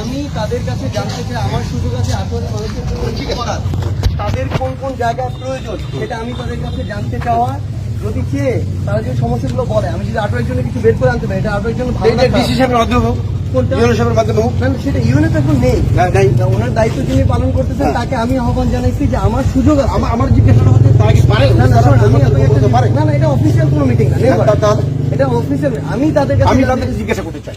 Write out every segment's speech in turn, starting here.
আমি তাদের কাছে জানতে চাই আমার সুযোগ আছে আঠারো মানুষের করার তাদের কোন কোন জায়গায় প্রয়োজন? সেটা আমি তাদের কাছে জানতে চাওয়া। যদি চেয়ে তারা যে সমস্যাগুলো বলে আমি যদি আঠারোর জন্য কিছু বের করে আনতে পারি এটা আঠারোর জন্য ভালো সেটা ইউনিট এখন নেই। ওনার দায়িত্ব যিনি পালন করতেছেন হ্যাঁ। তাকে আমি আহ্বান জানাইছি যে আমার সুযোগ আছে। আমার আমার জিজ্ঞাসা হচ্ছে না না এটা অফিসিয়াল কোনো মিটিং না তাহলে? এটা অফিসিয়াল আমি তাদের কাছে জিজ্ঞাসা করতে চাই।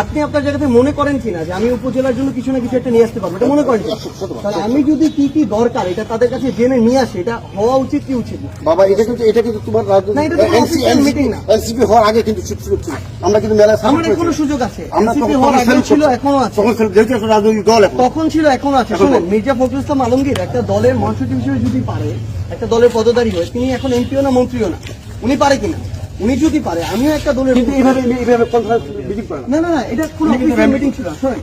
আপনি আপনার জায়গাতে মনে করেন কিনা যে আমি উপজেলার জন্য কিছু না কিছু একটা নিয়ে আসতে পারব? এটা মনে করেন তাহলে আমি যদি কি কি দরকার এটা তাদের কাছে জেনে নিয়ে আসি এটা হওয়া উচিত কি উচিত বাবা এটা কিন্তু এটা কিন্তু তোমার কোনো না। এনসিপি হওয়ার আগে কিন্তু আমরা কিন্তু আমার এখনও করেছি। সুযোগ আছে। NCP হওয়ার help ছিল এখনও আছে। রাজনৈতিক দল তখন ছিল এখনও আছে। শুনুন মির্জা ফখরুল ইসলাম আলমগীর একটা দলের মহাসচিব হিসেবে যদি পারে একটা দলের পদধারী হয় তিনি এখন এমপিও না মন্ত্রীও না। উনি পারে কিনা? উনি যদি পারে আমিও একটা দলের কিন্তু এইভাবে এইভাবে কনফারেন্স মিটিং করে। না না না এটা কোনো মিটিং ছিল শোনেন।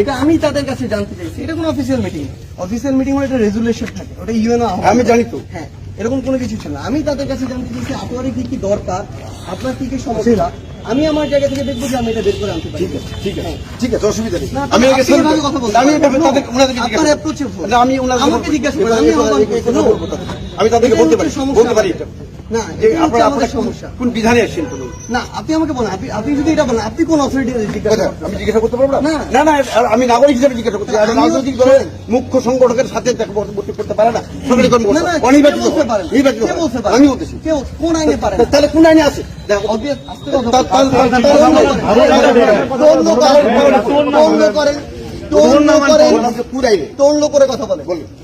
এটা আমি তাদের কাছে জানতে চাইছি এটা কোনো official meeting official meeting resolution থাকে ওটা ইউএনও আমি জানি তো। হ্যাঁ এরকম কোনো কিছু ছিল না। আমি তাদের কাছে জানতে চাইছি আপনার কি কি দরকার আপনার কি কি সমস্যা? আমি আমার জায়গা থেকে দেখব যে আমি এটা বের করে আনতে পারি। ঠিক আছে ঠিক আছে। অসুবিধা নেই। আমি কথা আমি ওনাদেরকে আপনার আমি জিজ্ঞাসা তাদেরকে বলতে পারি। বলতে পারি না যে আপনারা আমাদের সমস্যা। কোন বিধানে আসছেন বলুন। না আপনি আমাকে বলেন আপনি আপনি যদি এটা বলেন আপনি কোন অথরিটি জিজ্ঞাসা আমি জিজ্ঞাসা করতে পারব না? না। না। না আমি নাগরিক হিসেবে জিজ্ঞাসা করছি। আর রাজনৈতিক দলের মুখ্য সংগঠকের সাথে দেখা করতে পারে না। সরকারি কর্মকর্তা। অনির্বাচিত কে বলতে পারেন নির্বাচিত কে বলতে পারেন আমি বলতেছি কোন আইনে পারেন তাহলে কোন আইনে আছে? দেখো Obvious, আস্তে কথা তা- বলেন। তা- তা- তা- তন্ড করেন, আইনে করে কথা বলেন। বলুন।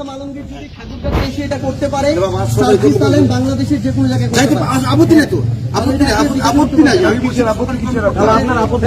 ইসলাম আলমগীর যদি ঠাকুরগাঁতে এসে এটা করতে পারে সার্ভিস। আলেম বাংলাদেশের যে কোনো জায়গায় নাই করতে পারে আপত্তি নাই তো আপত্তি নাই আপত্তি- আপত্তি নাই আমি বলছি আপত্তি কিছু না আপনার আপত্তি